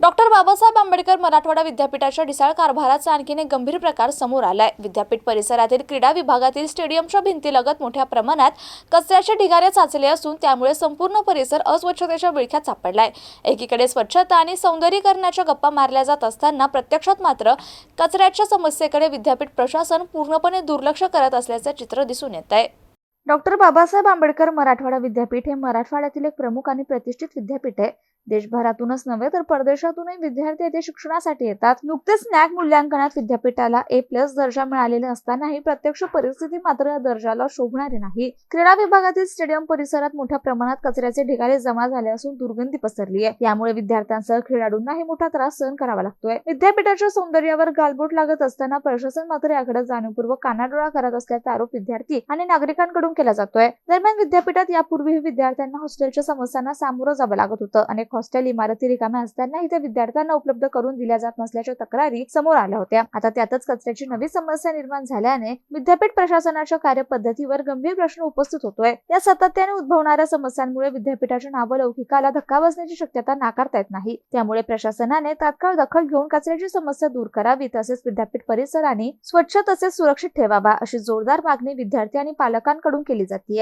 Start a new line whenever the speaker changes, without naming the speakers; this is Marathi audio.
डॉक्टर बाबासाहेब आंबेडकर मराठवाडा विद्यापीठाच्या ढिसाळ कारभाराचा आणखीन एक गंभीर प्रकार समोर आलाय. विद्यापीठ परिसरातील क्रीडा विभागातील स्टेडियमच्या भिंतीलगत मोठ्या प्रमाणात कचऱ्याचे ढिगारे साचले असून त्यामुळे संपूर्ण परिसर अस्वच्छतेच्या विळख्यात सापडलाय. एकीकडे स्वच्छता आणि सौंदर्यीकरणाच्या गप्पा मारल्या जात असताना प्रत्यक्षात मात्र कचऱ्याच्या समस्येकडे विद्यापीठ प्रशासन पूर्णपणे दुर्लक्ष करत असल्याचे चित्र दिसून येत आहे. डॉक्टर बाबासाहेब आंबेडकर मराठवाडा विद्यापीठ हे मराठवाड्यातील एक प्रमुख आणि प्रतिष्ठित विद्यापीठ आहे. देशभरातूनच नव्हे तर परदेशातूनही विद्यार्थी येथे शिक्षणासाठी येतात. नुकतेच नॅक मूल्यांकनात विद्यापीठाला ए प्लस दर्जा मिळालेला असतानाही प्रत्यक्ष परिस्थिती मात्र या दर्जाला शोभणारी नाही. क्रीडा विभागातील स्टेडियम परिसरात मोठ्या प्रमाणात कचऱ्याचे ढिगारे जमा झाले असून दुर्गंधी पसरली आहे. यामुळे विद्यार्थ्यांसह खेळाडूंनाही मोठा त्रास सहन करावा लागतोय. विद्यापीठाच्या सौंदर्यावर गालबोट लागत असताना प्रशासन मात्र याकडे जाणीवपूर्वक कानाडोळा करत असल्याचा आरोप विद्यार्थी आणि नागरिकांकडून केला जातोय. दरम्यान विद्यापीठात यापूर्वीही विद्यार्थ्यांना हॉस्टेलच्या समस्यांना सामोरं जावं लागत होतं. अनेक हॉस्टेल इमारती रिकाम्या असताना इथे विद्यार्थ्यांना उपलब्ध करून दिल्या जात नसल्याच्या तक्रारी समोर आल्या होत्या. आता त्यातच कचऱ्याची नवी समस्या निर्माण झाल्याने विद्यापीठ प्रशासनाच्या कार्यपद्धतीवर गंभीर प्रश्न उपस्थित होतोय. या सातत्याने उद्भवणाऱ्या समस्यांमुळे विद्यापीठाच्या नावलौकिकाला धक्का बसण्याची शक्यता नाकारता येत नाही. त्यामुळे प्रशासनाने तात्काळ दखल घेऊन कचऱ्याची समस्या दूर करावी तसेच विद्यापीठ परिसराने स्वच्छ तसेच सुरक्षित ठेवावा अशी जोरदार मागणी विद्यार्थी आणि पालकांकडून केली जाते